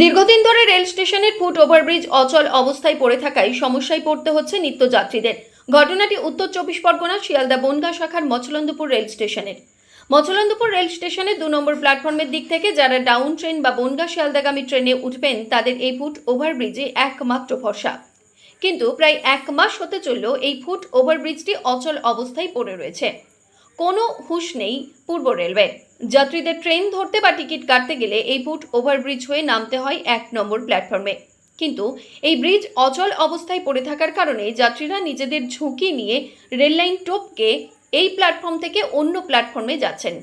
দীর্ঘদিন ধরে রেল স্টেশনের ফুট ওভারব্রিজ অচল অবস্থায় পড়ে থাকায় সমস্যায় পড়তে হচ্ছে নিত্যযাত্রীদের। ঘটনাটি উত্তর চব্বিশ পরগনা শিয়ালদা বনগা শাখার মচলন্দপুর রেল স্টেশনের। মচলন্দপুর রেল স্টেশনে দু নম্বর প্ল্যাটফর্মের দিক থেকে যারা ডাউন ট্রেন বা বনগা শিয়ালদাগামী ট্রেনে উঠবেন, তাদের এই ফুট ওভারব্রিজে একমাত্র ভরসা। কিন্তু প্রায় এক মাস হতে চলল এই ফুট ওভারব্রিজটি অচল অবস্থায় পড়ে রয়েছে। কোনো হুঁশ নেই পূর্ব রেলওয়ে যাত্রীদের ট্রেন ধরতে বা টিকিট কাটতে গেলে এই ফুট ওভারব্রিজ হয়ে নামতে হয় এক নম্বর প্ল্যাটফর্মে। কিন্তু এই ব্রিজ অচল অবস্থায় পড়ে থাকার কারণে যাত্রীরা নিজেদের ঝুঁকি নিয়ে রেললাইন টপকে এই প্ল্যাটফর্ম থেকে অন্য প্ল্যাটফর্মে যাচ্ছেন।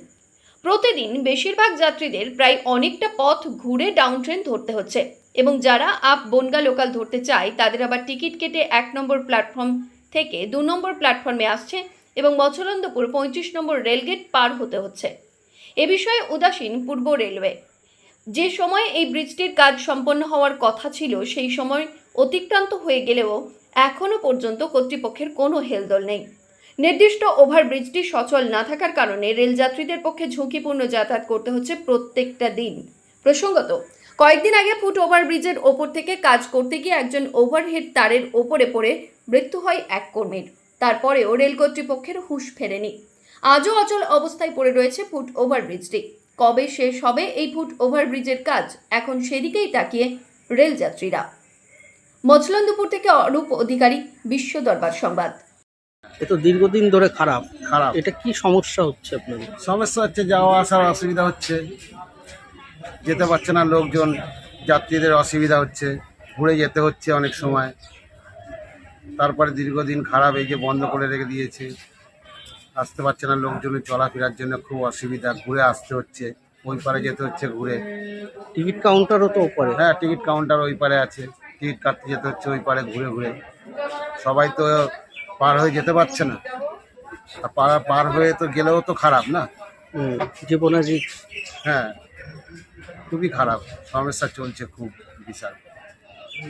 প্রতিদিন বেশিরভাগ যাত্রীদের প্রায় অনেকটা পথ ঘুরে ডাউন ট্রেন ধরতে হচ্ছে এবং যারা আপ বনগা লোকাল ধরতে চায়, তাদের আবার টিকিট কেটে এক নম্বর প্ল্যাটফর্ম থেকে দু নম্বর প্ল্যাটফর্মে আসছে এবং মচলন্দপুর পঁয়ত্রিশ নম্বর রেলগেট পার হতে হচ্ছে। এ বিষয়ে উদাসীন পূর্ব রেলওয়ে যে সময়ে এই ব্রিজটির কাজ সম্পন্ন হওয়ার কথা ছিল, সেই সময় অতিক্রান্ত হয়ে গেলেও এখনও পর্যন্ত কর্তৃপক্ষের কোনো হেলদোল নেই। নির্দিষ্ট ওভারব্রিজটি সচল না থাকার কারণে রেলযাত্রীদের পক্ষে ঝুঁকিপূর্ণ যাতায়াত করতে হচ্ছে প্রত্যেকটা দিন। প্রসঙ্গত, কয়েকদিন আগে ফুট ওভারব্রিজের ওপর থেকে কাজ করতে গিয়ে একজন ওভারহেড তারের ওপরে পড়ে মৃত্যু হয় এক কর্মীর। তারপরেও রেল কর্তৃপক্ষের হুঁশ ফেরেনি। আজও অচল অবস্থায় পড়ে রয়েছে ফুট ওভারব্রিজটি। কবে শেষ হবে এই ফুট ওভারব্রিজের কাজ, এখন সেদিকেই তাকিয়ে রেলযাত্রীরা। মচলন্দপুর থেকে অরূপ অধিকারী বিশ্ব দরবার সংবাদ। এ তো দীর্ঘদিন ধরে খারাপ। খারাপ। এটা কি সমস্যা হচ্ছে আপনাদের? সমস্যা হচ্ছে যাওয়া আসার অসুবিধা হচ্ছে। যেতে পারছে না লোকজন যাত্রীদের অসুবিধা হচ্ছে ঘুরে যেতে হচ্ছে অনেক সময়। তারপরে দীর্ঘদিন খারাপ এই যে বন্ধ করে রেখে দিয়েছে। আসতে পারছে না লোকজনের চলাফেরার জন্য খুব অসুবিধা ঘুরে আসতে হচ্ছে। ওই পারে যেতে হচ্ছে ঘুরে। টিকিট কাউন্টারও তো ওপরে। হ্যাঁ টিকিট কাউন্টার ওই পারে আছে। টিকিট কাটতে যেতে হচ্ছে ওই পারে ঘুরে ঘুরে। সবাই তো পার হয়ে যেতে পারছে না। আর পার পার হয়ে তো গেলেও তো খারাপ না? হুম, জীবনে রিস্ক হ্যাঁ খুবই খারাপ। সমস্যা চলছে খুব বিশাল।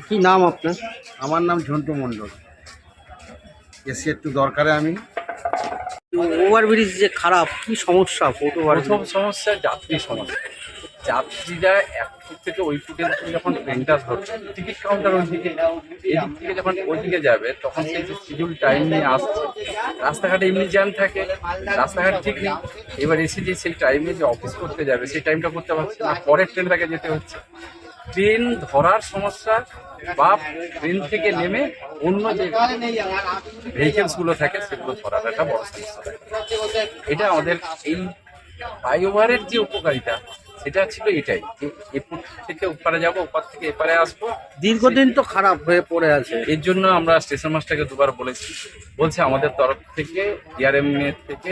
কি নাম আপনার? আমার নাম ঝন্টু মণ্ডল। এসে একটু দরকারে আমি। ওভারব্রিজ যে খারাপ কি সমস্যা? প্রথম সমস্যা যাত্রী সমস্যা। যাত্রীরা এক ফুট থেকে ওই ফুটের যখন ট্রেনটা ধরছে টিকিট কাউন্টার ওই দিকে, এদিক থেকে যখন ওই দিকে যাবে, তখন সেই যে শিডিউল টাইম নিয়ে আসছে, রাস্তাঘাটে এমনি জ্যাম থাকে, রাস্তাঘাট ঠিক নেই, এবার এসে যে সেই টাইমে যে অফিস করতে যাবে, সেই টাইমটা করতে পারছে না। পরের ট্রেনটাকে যেতে হচ্ছে। ট্রেন ধরার সমস্যা বা ট্রেন থেকে নেমে অন্য যে ভেহিকেলসগুলো থাকে, সেগুলো ধরার একটা বড় সমস্যা এটা আমাদের এই ফ্লাইওভারের যে উপকারিতা সেটা ছিল এটাই যে এপুর থেকে ওপারে যাব ওপার থেকে এপারে আসব। দীর্ঘদিন তো খারাপ হয়ে পড়ে আছে। এর জন্য আমরা স্টেশন মাস্টারকে দুবার বলেছি। বলছে আমাদের তরফ থেকে ডিআরএম থেকে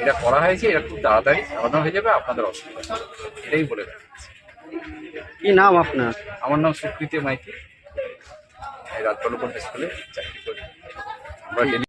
এটা করা হয়েছে এটা খুব তাড়াতাড়ি সমাধান হয়ে যাবে আপনাদের অসুবিধা এটাই বলে রাখছি কি নাম আপনার? আমার নাম সুকৃতি মাইতি। এই রাজবালুপুর স্কুলে চাকরি করি। আমরা.